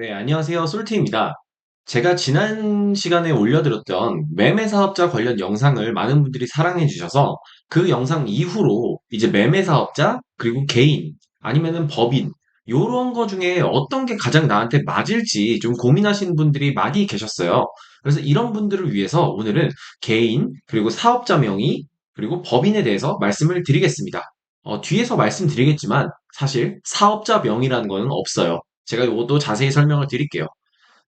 네, 안녕하세요. 솔티입니다. 제가 지난 시간에 올려드렸던 매매 사업자 관련 영상을 많은 분들이 사랑해 주셔서 그 영상 이후로 이제 매매 사업자, 그리고 개인, 아니면은 법인, 요런 거 중에 어떤 게 가장 나한테 맞을지 좀 고민하시는 분들이 많이 계셨어요. 그래서 이런 분들을 위해서 오늘은 개인, 그리고 사업자 명의, 그리고 법인에 대해서 말씀을 드리겠습니다. 어, 뒤에서 말씀드리겠지만 사실 사업자 명의라는 거는 없어요. 제가 이것도 자세히 설명을 드릴게요.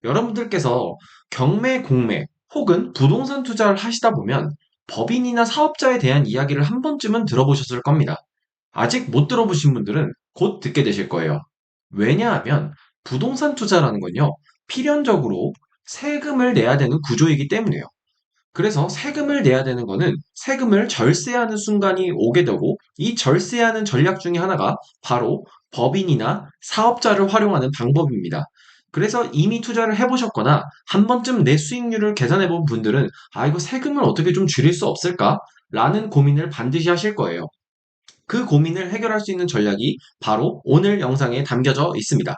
여러분들께서 경매, 공매 혹은 부동산 투자를 하시다 보면 법인이나 사업자에 대한 이야기를 한 번쯤은 들어보셨을 겁니다. 아직 못 들어보신 분들은 곧 듣게 되실 거예요. 왜냐하면 부동산 투자라는 건요, 필연적으로 세금을 내야 되는 구조이기 때문에요. 그래서 세금을 내야 되는 거는 세금을 절세하는 순간이 오게 되고 이 절세하는 전략 중에 하나가 바로 법인이나 사업자를 활용하는 방법입니다. 그래서 이미 투자를 해보셨거나 한 번쯤 내 수익률을 계산해 본 분들은 아, 이거 세금을 어떻게 좀 줄일 수 없을까? 라는 고민을 반드시 하실 거예요. 그 고민을 해결할 수 있는 전략이 바로 오늘 영상에 담겨져 있습니다.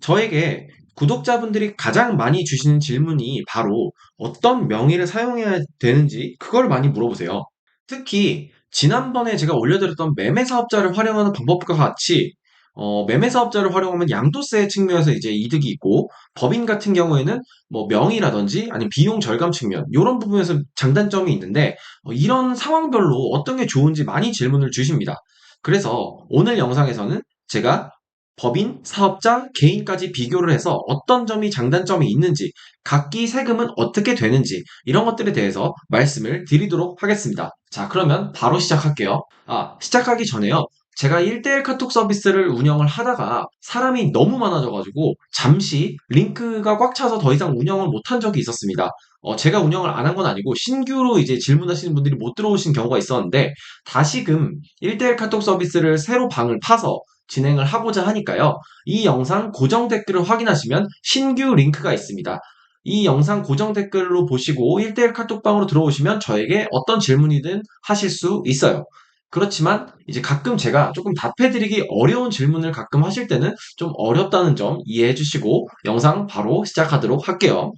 저에게 구독자분들이 가장 많이 주시는 질문이 바로 어떤 명의를 사용해야 되는지 그걸 많이 물어보세요. 특히 지난번에 제가 올려드렸던 매매 사업자를 활용하는 방법과 같이 어, 매매 사업자를 활용하면 양도세 측면에서 이제 이득이 있고 법인 같은 경우에는 뭐 명의라든지 아니면 비용 절감 측면 이런 부분에서 장단점이 있는데 어, 이런 상황별로 어떤 게 좋은지 많이 질문을 주십니다. 그래서 오늘 영상에서는 제가 법인, 사업자, 개인까지 비교를 해서 어떤 점이 장단점이 있는지, 각기 세금은 어떻게 되는지, 이런 것들에 대해서 말씀을 드리도록 하겠습니다. 자, 그러면 바로 시작할게요. 아, 시작하기 전에요. 제가 1대1 카톡 서비스를 운영을 하다가 사람이 너무 많아져가지고 잠시 링크가 꽉 차서 더 이상 운영을 못한 적이 있었습니다. 어, 제가 운영을 안 한 건 아니고 신규로 이제 질문하시는 분들이 못 들어오신 경우가 있었는데 다시금 1대1 카톡 서비스를 새로 방을 파서 진행을 하고자 하니까요. 이 영상 고정 댓글을 확인하시면 신규 링크가 있습니다. 이 영상 고정 댓글로 보시고 1대1 카톡방으로 들어오시면 저에게 어떤 질문이든 하실 수 있어요. 그렇지만 이제 가끔 제가 조금 답해드리기 어려운 질문을 가끔 하실 때는 좀 어렵다는 점 이해해 주시고 영상 바로 시작하도록 할게요.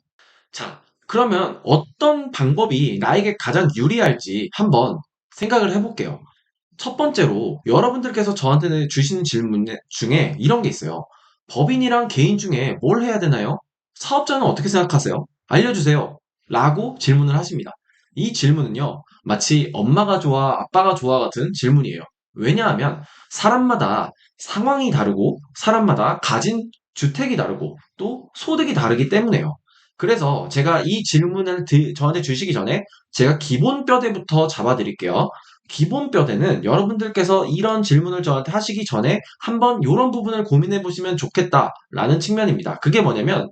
자, 그러면 어떤 방법이 나에게 가장 유리할지 한번 생각을 해볼게요. 첫 번째로 여러분들께서 저한테 주신 질문 중에 이런 게 있어요. 법인이랑 개인 중에 뭘 해야 되나요? 사업자는 어떻게 생각하세요? 알려주세요. 라고 질문을 하십니다. 이 질문은요, 마치 엄마가 좋아, 아빠가 좋아 같은 질문이에요. 왜냐하면 사람마다 상황이 다르고 사람마다 가진 주택이 다르고 또 소득이 다르기 때문에요. 그래서 제가 이 질문을 저한테 주시기 전에 제가 기본 뼈대부터 잡아드릴게요. 기본 뼈대는 여러분들께서 이런 질문을 저한테 하시기 전에 한번 이런 부분을 고민해 보시면 좋겠다라는 측면입니다. 그게 뭐냐면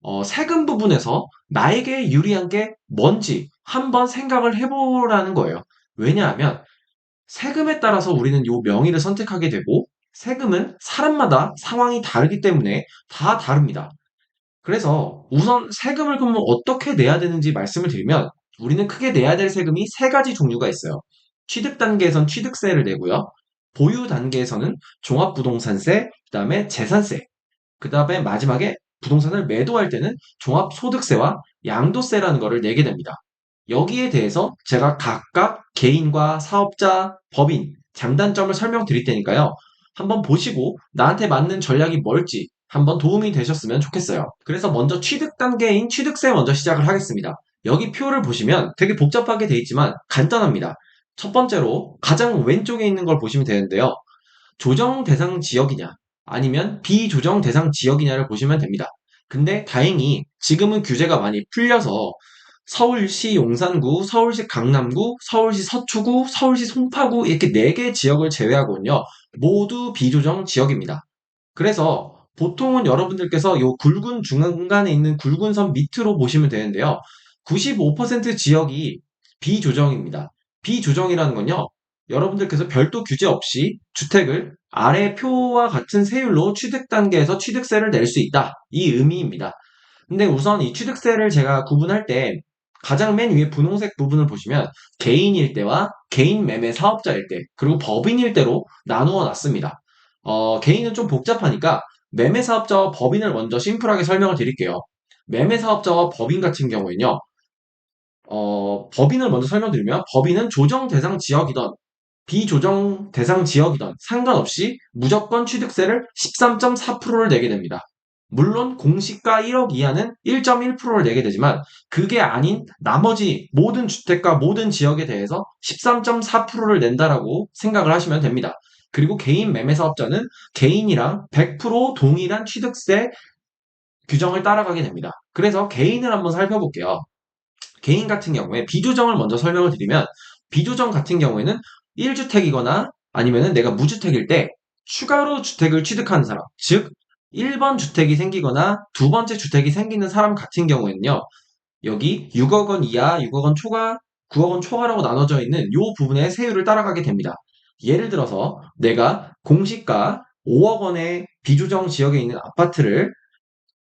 어, 세금 부분에서 나에게 유리한 게 뭔지 한번 생각을 해보라는 거예요. 왜냐하면 세금에 따라서 우리는 이 명의를 선택하게 되고 세금은 사람마다 상황이 다르기 때문에 다 다릅니다. 그래서 우선 세금을 그러면 어떻게 내야 되는지 말씀을 드리면 우리는 크게 내야 될 세금이 세 가지 종류가 있어요. 취득 단계에선 취득세를 내고요. 보유 단계에서는 종합부동산세, 그 다음에 재산세, 그 다음에 마지막에 부동산을 매도할 때는 종합소득세와 양도세라는 것을 내게 됩니다. 여기에 대해서 제가 각각 개인과 사업자, 법인, 장단점을 설명드릴 테니까요. 한번 보시고 나한테 맞는 전략이 뭘지 한번 도움이 되셨으면 좋겠어요. 그래서 먼저 취득 단계인 취득세 먼저 시작을 하겠습니다. 여기 표를 보시면 되게 복잡하게 돼 있지만 간단합니다. 첫 번째로 가장 왼쪽에 있는 걸 보시면 되는데요. 조정 대상 지역이냐 아니면 비조정 대상 지역이냐를 보시면 됩니다. 근데 다행히 지금은 규제가 많이 풀려서 서울시 용산구, 서울시 강남구, 서울시 서초구, 서울시 송파구 이렇게 4개 지역을 제외하고는요. 모두 비조정 지역입니다. 그래서 보통은 여러분들께서 이 굵은 중간에 있는 굵은 선 밑으로 보시면 되는데요. 95% 지역이 비조정입니다. 비조정이라는 건요. 여러분들께서 별도 규제 없이 주택을 아래 표와 같은 세율로 취득 단계에서 취득세를 낼 수 있다. 이 의미입니다. 근데 우선 이 취득세를 제가 구분할 때 가장 맨 위에 분홍색 부분을 보시면 개인일 때와 개인 매매 사업자일 때 그리고 법인일 때로 나누어 놨습니다. 어, 개인은 좀 복잡하니까 매매 사업자와 법인을 먼저 심플하게 설명을 드릴게요. 매매 사업자와 법인 같은 경우에는요. 어, 법인을 먼저 설명드리면 법인은 조정 대상 지역이던 비조정 대상 지역이던 상관없이 무조건 취득세를 13.4%를 내게 됩니다. 물론 공시가 1억 이하는 1.1%를 내게 되지만 그게 아닌 나머지 모든 주택과 모든 지역에 대해서 13.4%를 낸다라고 생각을 하시면 됩니다. 그리고 개인 매매 사업자는 개인이랑 100% 동일한 취득세 규정을 따라가게 됩니다. 그래서 개인을 한번 살펴볼게요. 개인 같은 경우에 비조정을 먼저 설명을 드리면 비조정 같은 경우에는 1주택이거나 아니면은 내가 무주택일 때 추가로 주택을 취득하는 사람, 즉 1번 주택이 생기거나 두 번째 주택이 생기는 사람 같은 경우에는요. 여기 6억 원 이하, 6억 원 초과, 9억 원 초과라고 나눠져 있는 이 부분의 세율을 따라가게 됩니다. 예를 들어서 내가 공시가 5억 원의 비조정 지역에 있는 아파트를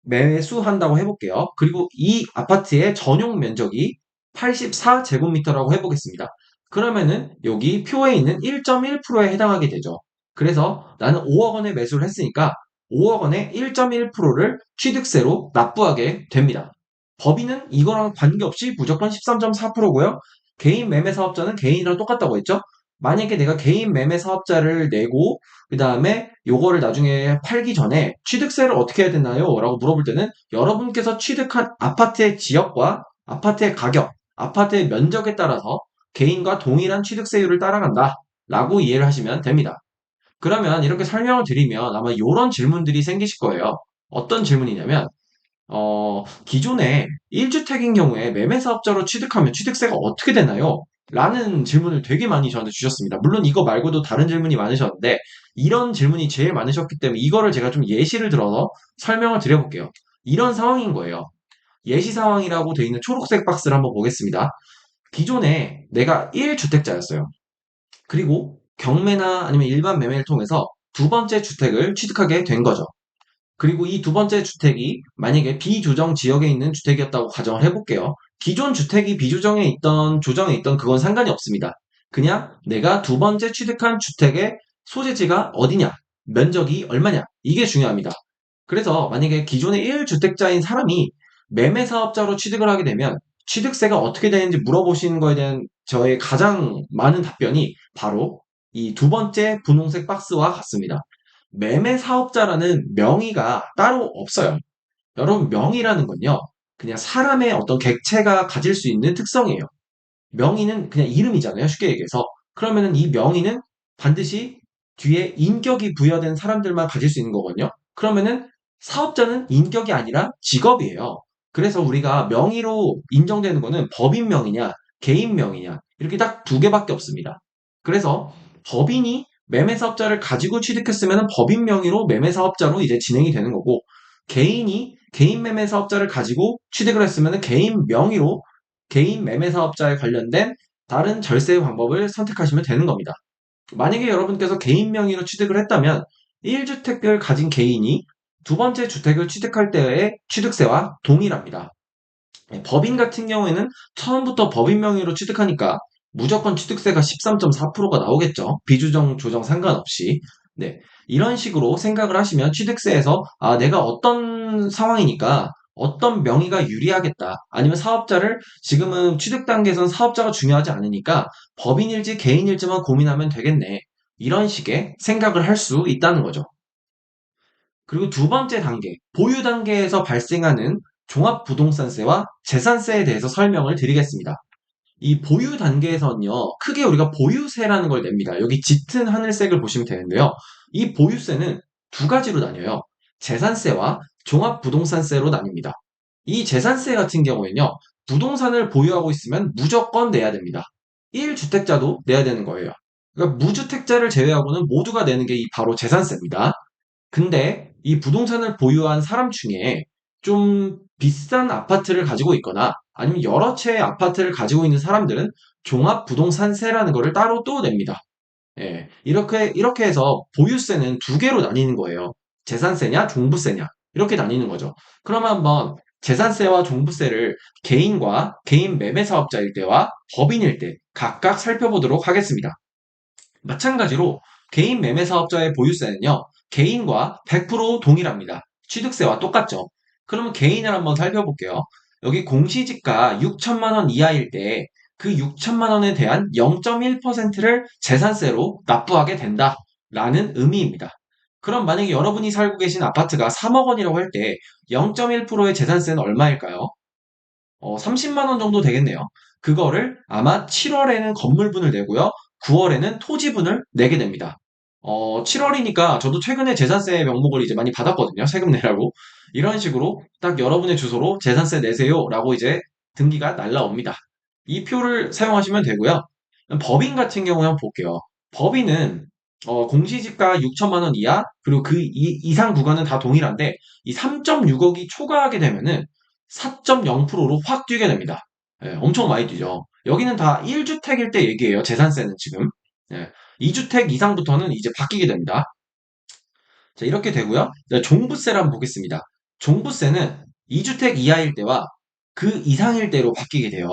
매수한다고 해볼게요. 그리고 이 아파트의 전용 면적이 84제곱미터라고 해보겠습니다. 그러면은 여기 표에 있는 1.1%에 해당하게 되죠. 그래서 나는 5억 원에 매수를 했으니까 5억 원의 1.1%를 취득세로 납부하게 됩니다. 법인은 이거랑 관계없이 무조건 13.4%고요. 개인 매매 사업자는 개인이랑 똑같다고 했죠. 만약에 내가 개인 매매 사업자를 내고 그 다음에 요거를 나중에 팔기 전에 취득세를 어떻게 해야 되나요? 라고 물어볼 때는 여러분께서 취득한 아파트의 지역과 아파트의 가격, 아파트의 면적에 따라서 개인과 동일한 취득세율을 따라간다 라고 이해를 하시면 됩니다. 그러면 이렇게 설명을 드리면 아마 이런 질문들이 생기실 거예요. 어떤 질문이냐면 어, 기존에 1주택인 경우에 매매 사업자로 취득하면 취득세가 어떻게 되나요? 라는 질문을 되게 많이 저한테 주셨습니다. 물론 이거 말고도 다른 질문이 많으셨는데 이런 질문이 제일 많으셨기 때문에 이거를 제가 좀 예시를 들어서 설명을 드려볼게요. 이런 상황인 거예요. 예시 상황이라고 되어 있는 초록색 박스를 한번 보겠습니다. 기존에 내가 1주택자였어요. 그리고 경매나 아니면 일반 매매를 통해서 두 번째 주택을 취득하게 된 거죠. 그리고 이 두 번째 주택이 만약에 비조정 지역에 있는 주택이었다고 가정을 해볼게요. 기존 주택이 비조정에 있던 조정에 있던 그건 상관이 없습니다. 그냥 내가 두 번째 취득한 주택의 소재지가 어디냐, 면적이 얼마냐 이게 중요합니다. 그래서 만약에 기존의 1주택자인 사람이 매매 사업자로 취득을 하게 되면 취득세가 어떻게 되는지 물어보시는 거에 대한 저의 가장 많은 답변이 바로 이 두 번째 분홍색 박스와 같습니다. 매매 사업자라는 명의가 따로 없어요. 여러분, 명의라는 건요, 그냥 사람의 어떤 객체가 가질 수 있는 특성이에요. 명의는 그냥 이름이잖아요, 쉽게 얘기해서. 그러면은 이 명의는 반드시 뒤에 인격이 부여된 사람들만 가질 수 있는 거거든요. 그러면은 사업자는 인격이 아니라 직업이에요. 그래서 우리가 명의로 인정되는 거는 법인 명의냐, 개인 명의냐, 이렇게 딱 두 개밖에 없습니다. 그래서 법인이 매매 사업자를 가지고 취득했으면 법인 명의로 매매 사업자로 이제 진행이 되는 거고, 개인이 개인 매매 사업자를 가지고 취득을 했으면 개인 명의로 개인 매매 사업자에 관련된 다른 절세 방법을 선택하시면 되는 겁니다. 만약에 여러분께서 개인 명의로 취득을 했다면 1주택을 가진 개인이 두 번째 주택을 취득할 때의 취득세와 동일합니다. 네, 법인 같은 경우에는 처음부터 법인 명의로 취득하니까 무조건 취득세가 13.4%가 나오겠죠. 비주정 조정 상관없이. 네. 이런 식으로 생각을 하시면 취득세에서 아, 내가 어떤 상황이니까 어떤 명의가 유리하겠다. 아니면 사업자를 지금은 취득 단계에서는 사업자가 중요하지 않으니까 법인일지 개인일지만 고민하면 되겠네. 이런 식의 생각을 할 수 있다는 거죠. 그리고 두 번째 단계, 보유 단계에서 발생하는 종합부동산세와 재산세에 대해서 설명을 드리겠습니다. 이 보유 단계에서는요, 크게 우리가 보유세라는 걸 냅니다. 여기 짙은 하늘색을 보시면 되는데요. 이 보유세는 두 가지로 나뉘어요. 재산세와 종합부동산세로 나뉩니다. 이 재산세 같은 경우에는요, 부동산을 보유하고 있으면 무조건 내야 됩니다. 1주택자도 내야 되는 거예요. 그러니까 무주택자를 제외하고는 모두가 내는 게 바로 재산세입니다. 근데 이 부동산을 보유한 사람 중에 좀 비싼 아파트를 가지고 있거나 아니면 여러 채의 아파트를 가지고 있는 사람들은 종합부동산세라는 것을 따로 또 냅니다. 예, 이렇게 이렇게 해서 보유세는 두 개로 나뉘는 거예요. 재산세냐, 종부세냐 이렇게 나뉘는 거죠. 그러면 한번 재산세와 종부세를 개인과 개인 매매 사업자일 때와 법인일 때 각각 살펴보도록 하겠습니다. 마찬가지로 개인 매매 사업자의 보유세는요. 개인과 100% 동일합니다. 취득세와 똑같죠. 그러면 개인을 한번 살펴볼게요. 여기 공시지가 6천만 원 이하일 때 그 6천만 원에 대한 0.1%를 재산세로 납부하게 된다라는 의미입니다. 그럼 만약에 여러분이 살고 계신 아파트가 3억 원이라고 할 때 0.1%의 재산세는 얼마일까요? 어, 30만 원 정도 되겠네요. 그거를 아마 7월에는 건물분을 내고요. 9월에는 토지분을 내게 됩니다. 어, 7월이니까 저도 최근에 재산세 명목을 이제 많이 받았거든요. 세금 내라고. 이런 식으로 딱 여러분의 주소로 재산세 내세요라고 이제 등기가 날라옵니다. 이 표를 사용하시면 되고요. 법인 같은 경우에 한번 볼게요. 법인은 어, 공시지가 6천만 원 이하 그리고 그 이, 상 구간은 다 동일한데 이 3.6억이 초과하게 되면은 4.0%로 확 뛰게 됩니다. 예, 엄청 많이 뛰죠. 여기는 다 1주택일 때 얘기해요. 재산세는 지금. 예, 2주택 이상부터는 이제 바뀌게 됩니다. 자, 이렇게 되고요. 네, 종부세를 한번 보겠습니다. 종부세는 2주택 이하일 때와 그 이상일 때로 바뀌게 돼요.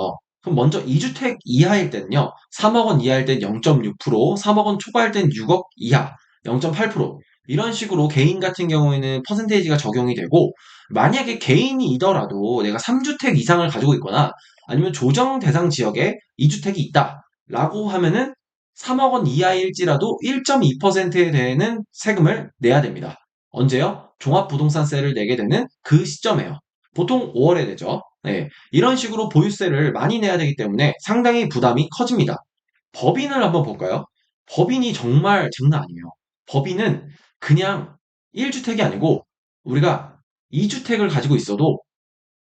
그럼 먼저 2주택 이하일 때는요. 3억 원 이하일 땐 0.6%, 3억 원 초과일 땐 6억 이하, 0.8%. 이런 식으로 개인 같은 경우에는 퍼센테이지가 적용이 되고 만약에 개인이더라도 내가 3주택 이상을 가지고 있거나 아니면 조정 대상 지역에 2주택이 있다라고 하면은 3억 원 이하일지라도 1.2%에 되는 세금을 내야 됩니다. 언제요? 종합부동산세를 내게 되는 그 시점에요. 보통 5월에 되죠. 네, 이런 식으로 보유세를 많이 내야 되기 때문에 상당히 부담이 커집니다. 법인을 한번 볼까요? 법인이 정말 장난 아니에요. 법인은 그냥 1주택이 아니고 우리가 2주택을 가지고 있어도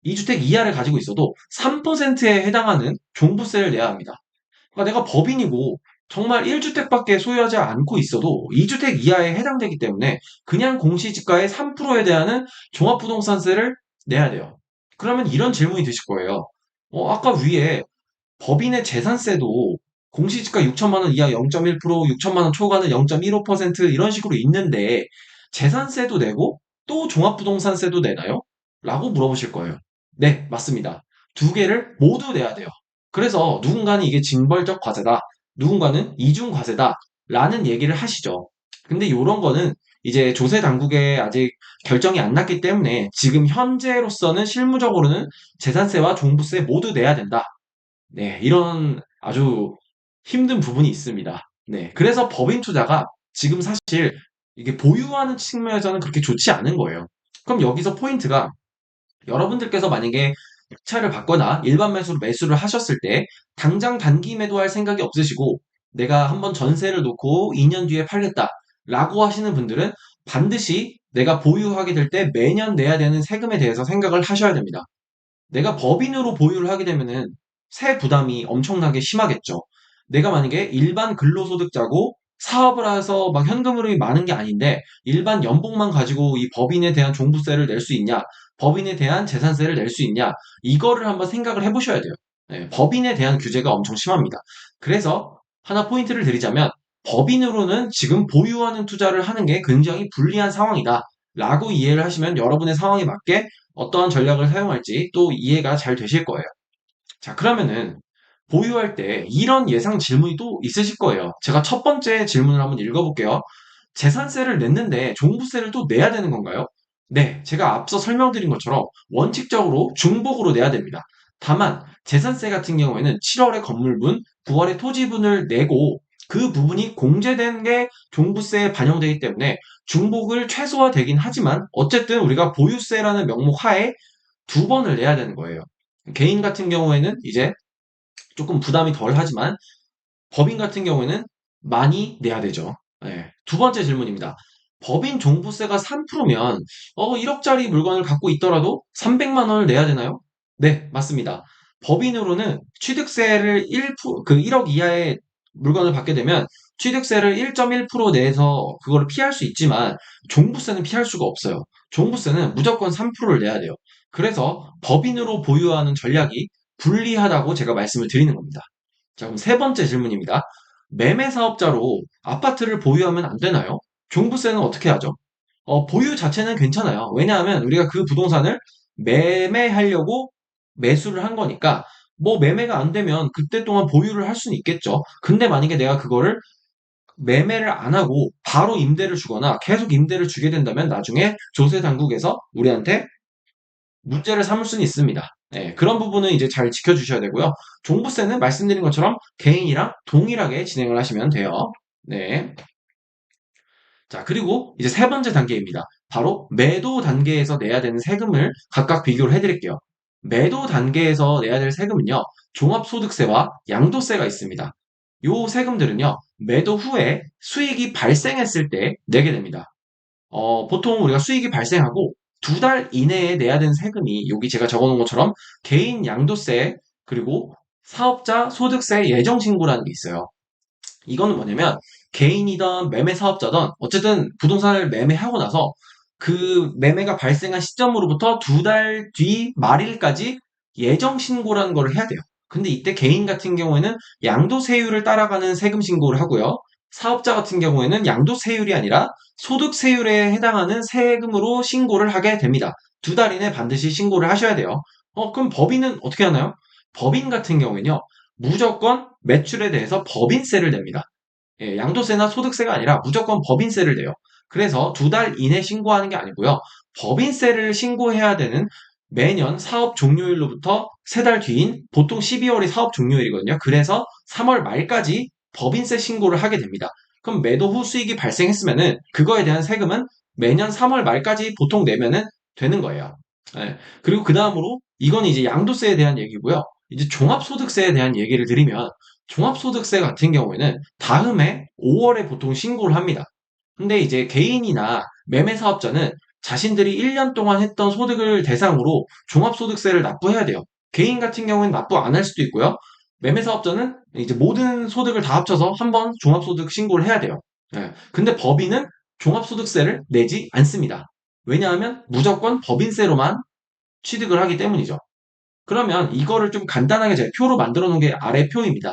2주택 이하를 가지고 있어도 3%에 해당하는 종부세를 내야 합니다. 그러니까 내가 법인이고 정말 1주택밖에 소유하지 않고 있어도 2주택 이하에 해당되기 때문에 그냥 공시지가의 3%에 대한 종합부동산세를 내야 돼요. 그러면 이런 질문이 드실 거예요. 어, 아까 위에 법인의 재산세도 공시지가 6천만 원 이하 0.1%, 6천만 원 초과는 0.15% 이런 식으로 있는데 재산세도 내고 또 종합부동산세도 내나요? 라고 물어보실 거예요. 네, 맞습니다. 두 개를 모두 내야 돼요. 그래서 누군가는 이게 징벌적 과세다, 누군가는 이중 과세다 라는 얘기를 하시죠. 근데 이런 거는 이제 조세 당국에 아직 결정이 안 났기 때문에 지금 현재로서는 실무적으로는 재산세와 종부세 모두 내야 된다. 네, 이런 아주 힘든 부분이 있습니다. 네, 그래서 법인 투자가 지금 사실 이게 보유하는 측면에서는 그렇게 좋지 않은 거예요. 그럼 여기서 포인트가 여러분들께서 만약에 차를 받거나 일반 매수로 매수를 하셨을 때 당장 단기 매도할 생각이 없으시고 내가 한번 전세를 놓고 2년 뒤에 팔겠다 라고 하시는 분들은 반드시 내가 보유하게 될 때 매년 내야 되는 세금에 대해서 생각을 하셔야 됩니다. 내가 법인으로 보유를 하게 되면은 세 부담이 엄청나게 심하겠죠. 내가 만약에 일반 근로소득자고 사업을 해서 막 현금 흐름이 많은 게 아닌데 일반 연봉만 가지고 이 법인에 대한 종부세를 낼 수 있냐, 법인에 대한 재산세를 낼 수 있냐, 이거를 한번 생각을 해보셔야 돼요. 네, 법인에 대한 규제가 엄청 심합니다. 그래서 하나 포인트를 드리자면 법인으로는 지금 보유하는 투자를 하는 게 굉장히 불리한 상황이다. 라고 이해를 하시면 여러분의 상황에 맞게 어떠한 전략을 사용할지 또 이해가 잘 되실 거예요. 자, 그러면은 보유할 때 이런 예상 질문이 또 있으실 거예요. 제가 첫 번째 질문을 한번 읽어볼게요. 재산세를 냈는데 종부세를 또 내야 되는 건가요? 네, 제가 앞서 설명드린 것처럼 원칙적으로 중복으로 내야 됩니다. 다만 재산세 같은 경우에는 7월에 건물분, 9월에 토지분을 내고 그 부분이 공제된 게 종부세에 반영되기 때문에 중복을 최소화되긴 하지만 어쨌든 우리가 보유세라는 명목 하에 두 번을 내야 되는 거예요. 개인 같은 경우에는 이제 조금 부담이 덜 하지만 법인 같은 경우에는 많이 내야 되죠. 네. 두 번째 질문입니다. 법인 종부세가 3%면 어 1억짜리 물건을 갖고 있더라도 300만 원을 내야 되나요? 네, 맞습니다. 법인으로는 취득세를 1%, 그 1억 이하의 물건을 받게 되면 취득세를 1.1% 내에서 그거를 피할 수 있지만 종부세는 피할 수가 없어요. 종부세는 무조건 3%를 내야 돼요. 그래서 법인으로 보유하는 전략이 불리하다고 제가 말씀을 드리는 겁니다. 자, 그럼 세 번째 질문입니다. 매매 사업자로 아파트를 보유하면 안 되나요? 종부세는 어떻게 하죠? 어, 보유 자체는 괜찮아요. 왜냐하면 우리가 그 부동산을 매매하려고 매수를 한 거니까 뭐 매매가 안 되면 그때 동안 보유를 할 수는 있겠죠. 근데 만약에 내가 그거를 매매를 안 하고 바로 임대를 주거나 계속 임대를 주게 된다면 나중에 조세 당국에서 우리한테 문제를 삼을 수는 있습니다. 네, 그런 부분은 이제 잘 지켜주셔야 되고요. 종부세는 말씀드린 것처럼 개인이랑 동일하게 진행을 하시면 돼요. 네. 자, 그리고 이제 세 번째 단계입니다. 바로 매도 단계에서 내야 되는 세금을 각각 비교를 해드릴게요. 매도 단계에서 내야 될 세금은요, 종합소득세와 양도세가 있습니다. 요 세금들은요, 매도 후에 수익이 발생했을 때 내게 됩니다. 어, 보통 우리가 수익이 발생하고 두 달 이내에 내야 되는 세금이 여기 제가 적어놓은 것처럼 개인 양도세 그리고 사업자 소득세 예정 신고라는 게 있어요. 이거는 뭐냐면 개인이던 매매 사업자든 어쨌든 부동산을 매매하고 나서 그 매매가 발생한 시점으로부터 두 달 뒤 말일까지 예정 신고라는 걸 해야 돼요. 근데 이때 개인 같은 경우에는 양도세율을 따라가는 세금 신고를 하고요. 사업자 같은 경우에는 양도세율이 아니라 소득세율에 해당하는 세금으로 신고를 하게 됩니다. 두 달 이내 반드시 신고를 하셔야 돼요. 어, 그럼 법인은 어떻게 하나요? 법인 같은 경우에는요, 무조건 매출에 대해서 법인세를 냅니다. 예, 양도세나 소득세가 아니라 무조건 법인세를 내요. 그래서 두 달 이내 신고하는 게 아니고요. 법인세를 신고해야 되는 매년 사업 종료일로부터 세 달 뒤인 보통 12월이 사업 종료일이거든요. 그래서 3월 말까지 법인세 신고를 하게 됩니다. 그럼 매도 후 수익이 발생했으면은 그거에 대한 세금은 매년 3월 말까지 보통 내면은 되는 거예요. 네. 그리고 그 다음으로 이건 이제 양도세에 대한 얘기고요. 이제 종합소득세에 대한 얘기를 드리면 종합소득세 같은 경우에는 다음해 5월에 보통 신고를 합니다. 근데 이제 개인이나 매매 사업자는 자신들이 1년 동안 했던 소득을 대상으로 종합소득세를 납부해야 돼요. 개인 같은 경우는 납부 안 할 수도 있고요. 매매 사업자는 이제 모든 소득을 다 합쳐서 한번 종합소득 신고를 해야 돼요. 네. 근데 법인은 종합소득세를 내지 않습니다. 왜냐하면 무조건 법인세로만 취득을 하기 때문이죠. 그러면 이거를 좀 간단하게 제가 표로 만들어 놓은 게 아래 표입니다.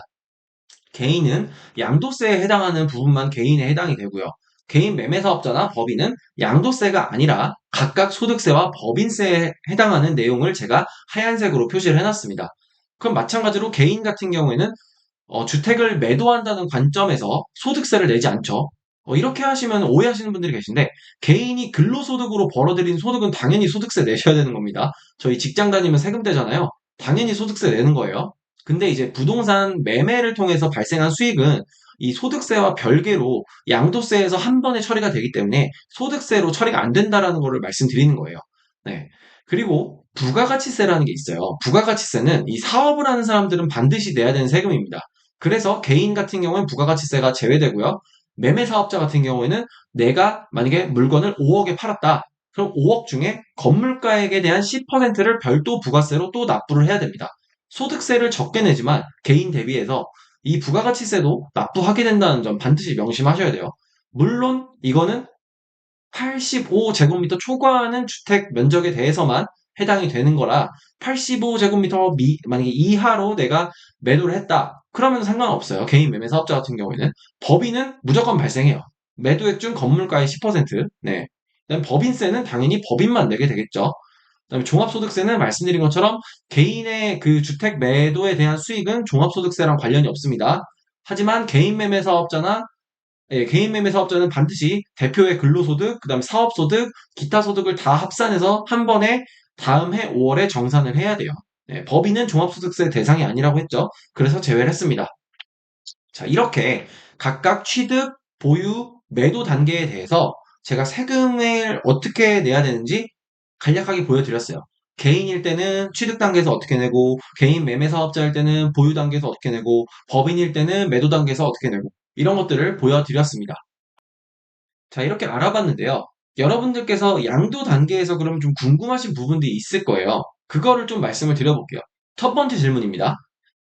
개인은 양도세에 해당하는 부분만 개인에 해당이 되고요. 개인 매매 사업자나 법인은 양도세가 아니라 각각 소득세와 법인세에 해당하는 내용을 제가 하얀색으로 표시를 해놨습니다. 그럼 마찬가지로 개인 같은 경우에는 어, 주택을 매도한다는 관점에서 소득세를 내지 않죠. 어, 이렇게 하시면 오해하시는 분들이 계신데 개인이 근로소득으로 벌어들인 소득은 당연히 소득세 내셔야 되는 겁니다. 저희 직장 다니면 세금 떼잖아요. 당연히 소득세 내는 거예요. 근데 이제 부동산 매매를 통해서 발생한 수익은 이 소득세와 별개로 양도세에서 한 번에 처리가 되기 때문에 소득세로 처리가 안 된다라는 것을 말씀드리는 거예요. 네. 그리고 부가가치세라는 게 있어요. 부가가치세는 이 사업을 하는 사람들은 반드시 내야 되는 세금입니다. 그래서 개인 같은 경우는 부가가치세가 제외되고요. 매매 사업자 같은 경우에는 내가 만약에 물건을 5억에 팔았다. 그럼 5억 중에 건물가액에 대한 10%를 별도 부가세로 또 납부를 해야 됩니다. 소득세를 적게 내지만 개인 대비해서 이 부가가치세도 납부하게 된다는 점 반드시 명심하셔야 돼요. 물론 이거는 85제곱미터 초과하는 주택 면적에 대해서만 해당이 되는 거라 85제곱미터 미, 만약에 이하로 내가 매도를 했다. 그러면 상관없어요. 개인 매매 사업자 같은 경우에는 법인은 무조건 발생해요. 매도액 중 건물가의 10%. 네. 법인세는 당연히 법인만 내게 되겠죠. 그다음에 종합소득세는 말씀드린 것처럼 개인의 그 주택 매도에 대한 수익은 종합소득세랑 관련이 없습니다. 하지만 개인 매매 사업자나 예, 개인 매매 사업자는 반드시 대표의 근로소득, 그 다음에 사업소득, 기타 소득을 다 합산해서 한 번에 다음 해 5월에 정산을 해야 돼요. 예, 법인은 종합소득세 대상이 아니라고 했죠. 그래서 제외를 했습니다. 자, 이렇게 각각 취득, 보유, 매도 단계에 대해서 제가 세금을 어떻게 내야 되는지 간략하게 보여드렸어요. 개인일 때는 취득 단계에서 어떻게 내고, 개인 매매 사업자일 때는 보유 단계에서 어떻게 내고, 법인일 때는 매도 단계에서 어떻게 내고, 이런 것들을 보여드렸습니다. 자, 이렇게 알아봤는데요. 여러분들께서 양도 단계에서 그럼 좀 궁금하신 부분들이 있을 거예요. 그거를 좀 말씀을 드려볼게요. 첫 번째 질문입니다.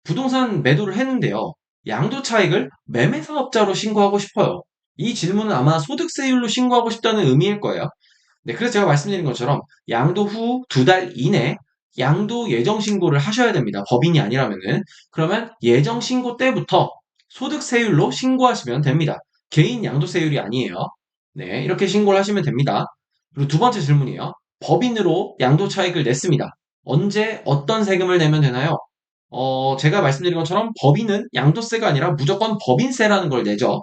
부동산 매도를 했는데요. 양도 차익을 매매 사업자로 신고하고 싶어요. 이 질문은 아마 소득세율로 신고하고 싶다는 의미일 거예요. 네, 그래서 제가 말씀드린 것처럼 양도 후 두 달 이내 양도 예정 신고를 하셔야 됩니다. 법인이 아니라면은. 그러면 예정 신고 때부터 소득세율로 신고하시면 됩니다. 개인 양도세율이 아니에요. 네, 이렇게 신고를 하시면 됩니다. 그리고 두 번째 질문이에요. 법인으로 양도 차익을 냈습니다. 언제 어떤 세금을 내면 되나요? 어, 제가 말씀드린 것처럼 법인은 양도세가 아니라 무조건 법인세라는 걸 내죠.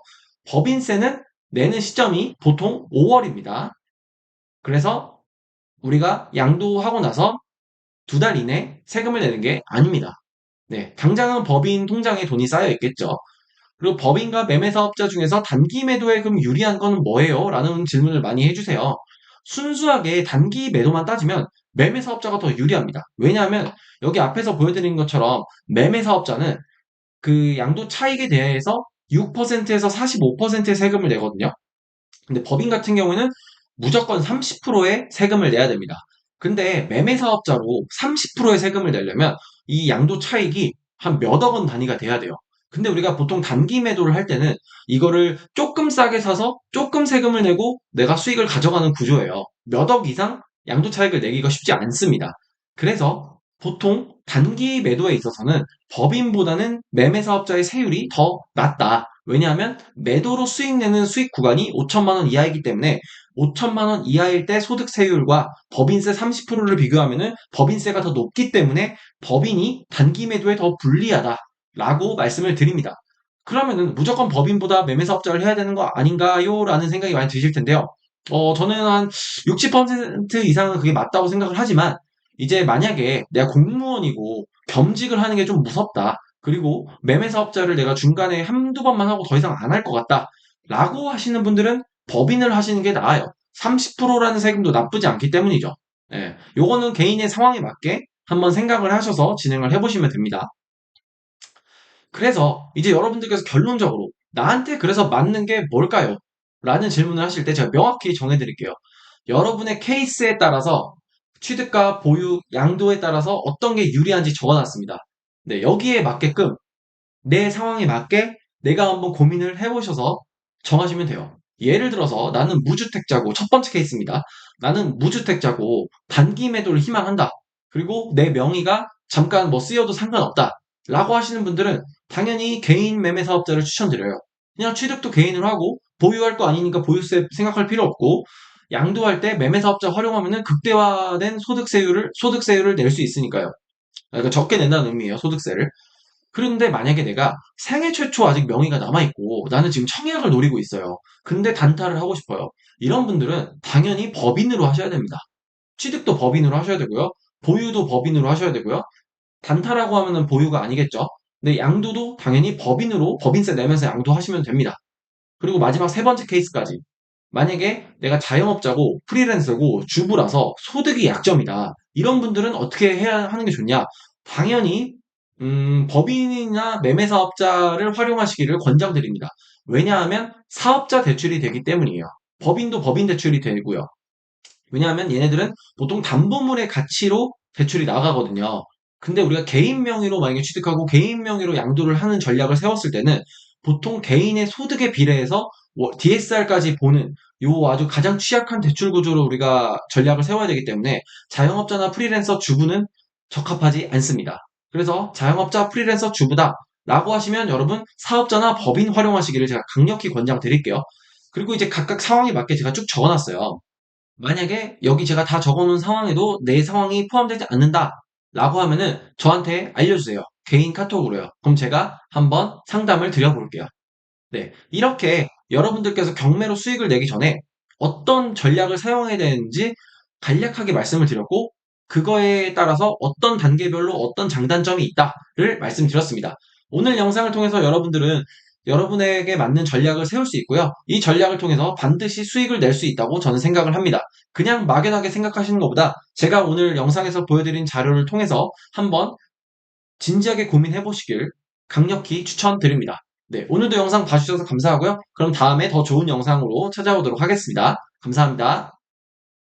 법인세는 내는 시점이 보통 5월입니다. 그래서 우리가 양도하고 나서 두 달 이내 세금을 내는 게 아닙니다. 네, 당장은 법인 통장에 돈이 쌓여 있겠죠. 그리고 법인과 매매 사업자 중에서 단기 매도에 그럼 유리한 건 뭐예요? 라는 질문을 많이 해주세요. 순수하게 단기 매도만 따지면 매매 사업자가 더 유리합니다. 왜냐하면 여기 앞에서 보여드린 것처럼 매매 사업자는 그 양도 차익에 대해서 6%에서 45%의 세금을 내거든요. 근데 법인 같은 경우는 무조건 30%의 세금을 내야 됩니다. 근데 매매 사업자로 30%의 세금을 내려면 이 양도 차익이 한 몇억 원 단위가 돼야 돼요. 근데 우리가 보통 단기 매도를 할 때는 이거를 조금 싸게 사서 조금 세금을 내고 내가 수익을 가져가는 구조예요. 몇억 이상 양도 차익을 내기가 쉽지 않습니다. 그래서 보통 단기 매도에 있어서는 법인보다는 매매 사업자의 세율이 더 낮다. 왜냐하면 매도로 수익 내는 수익 구간이 5천만 원 이하이기 때문에 5천만 원 이하일 때 소득세율과 법인세 30%를 비교하면 법인세가 더 높기 때문에 법인이 단기 매도에 더 불리하다라고 말씀을 드립니다. 그러면은 무조건 법인보다 매매 사업자를 해야 되는 거 아닌가요? 라는 생각이 많이 드실 텐데요. 어, 저는 한 60% 이상은 그게 맞다고 생각을 하지만 이제 만약에 내가 공무원이고 겸직을 하는 게 좀 무섭다. 그리고 매매 사업자를 내가 중간에 한두 번만 하고 더 이상 안 할 것 같다. 라고 하시는 분들은 법인을 하시는 게 나아요. 30%라는 세금도 나쁘지 않기 때문이죠. 예, 요거는 개인의 상황에 맞게 한번 생각을 하셔서 진행을 해보시면 됩니다. 그래서 이제 여러분들께서 결론적으로 나한테 그래서 맞는 게 뭘까요? 라는 질문을 하실 때 제가 명확히 정해드릴게요. 여러분의 케이스에 따라서 취득과 보유, 양도에 따라서 어떤 게 유리한지 적어놨습니다. 네, 여기에 맞게끔 내 상황에 맞게 내가 한번 고민을 해보셔서 정하시면 돼요. 예를 들어서 나는 무주택자고 첫 번째 케이스입니다. 나는 무주택자고 단기 매도를 희망한다. 그리고 내 명의가 잠깐 뭐 쓰여도 상관없다. 라고 하시는 분들은 당연히 개인 매매 사업자를 추천드려요. 그냥 취득도 개인으로 하고 보유할 거 아니니까 보유세 생각할 필요 없고 양도할 때 매매 사업자 활용하면은 극대화된 소득세율을 소득세율을 낼 수 있으니까요. 그러니까 적게 낸다는 의미예요. 소득세를. 그런데 만약에 내가 생애 최초 아직 명의가 남아있고 나는 지금 청약을 노리고 있어요. 근데 단타를 하고 싶어요. 이런 분들은 당연히 법인으로 하셔야 됩니다. 취득도 법인으로 하셔야 되고요. 보유도 법인으로 하셔야 되고요. 단타라고 하면은 보유가 아니겠죠. 근데 양도도 당연히 법인으로 법인세 내면서 양도하시면 됩니다. 그리고 마지막 세 번째 케이스까지. 만약에 내가 자영업자고 프리랜서고 주부라서 소득이 약점이다. 이런 분들은 어떻게 해야 하는 게 좋냐? 당연히 음, 법인이나 매매사업자를 활용하시기를 권장드립니다. 왜냐하면 사업자 대출이 되기 때문이에요. 법인도 법인 대출이 되고요. 왜냐하면 얘네들은 보통 담보물의 가치로 대출이 나가거든요. 근데 우리가 개인 명의로 만약에 취득하고 개인 명의로 양도를 하는 전략을 세웠을 때는 보통 개인의 소득에 비례해서 DSR까지 보는 요 아주 가장 취약한 대출 구조로 우리가 전략을 세워야 되기 때문에 자영업자나 프리랜서 주부는 적합하지 않습니다. 그래서 자영업자 프리랜서 주부다 라고 하시면 여러분 사업자나 법인 활용하시기를 제가 강력히 권장드릴게요. 그리고 이제 각각 상황에 맞게 제가 쭉 적어놨어요. 만약에 여기 제가 다 적어놓은 상황에도 내 상황이 포함되지 않는다 라고 하면은 저한테 알려주세요. 개인 카톡으로요. 그럼 제가 한번 상담을 드려볼게요. 네. 이렇게 여러분들께서 경매로 수익을 내기 전에 어떤 전략을 사용해야 되는지 간략하게 말씀을 드렸고 그거에 따라서 어떤 단계별로 어떤 장단점이 있다를 말씀드렸습니다. 오늘 영상을 통해서 여러분들은 여러분에게 맞는 전략을 세울 수 있고요. 이 전략을 통해서 반드시 수익을 낼 수 있다고 저는 생각을 합니다. 그냥 막연하게 생각하시는 것보다 제가 오늘 영상에서 보여드린 자료를 통해서 한번 진지하게 고민해 보시길 강력히 추천드립니다. 네, 오늘도 영상 봐주셔서 감사하고요. 그럼 다음에 더 좋은 영상으로 찾아오도록 하겠습니다. 감사합니다.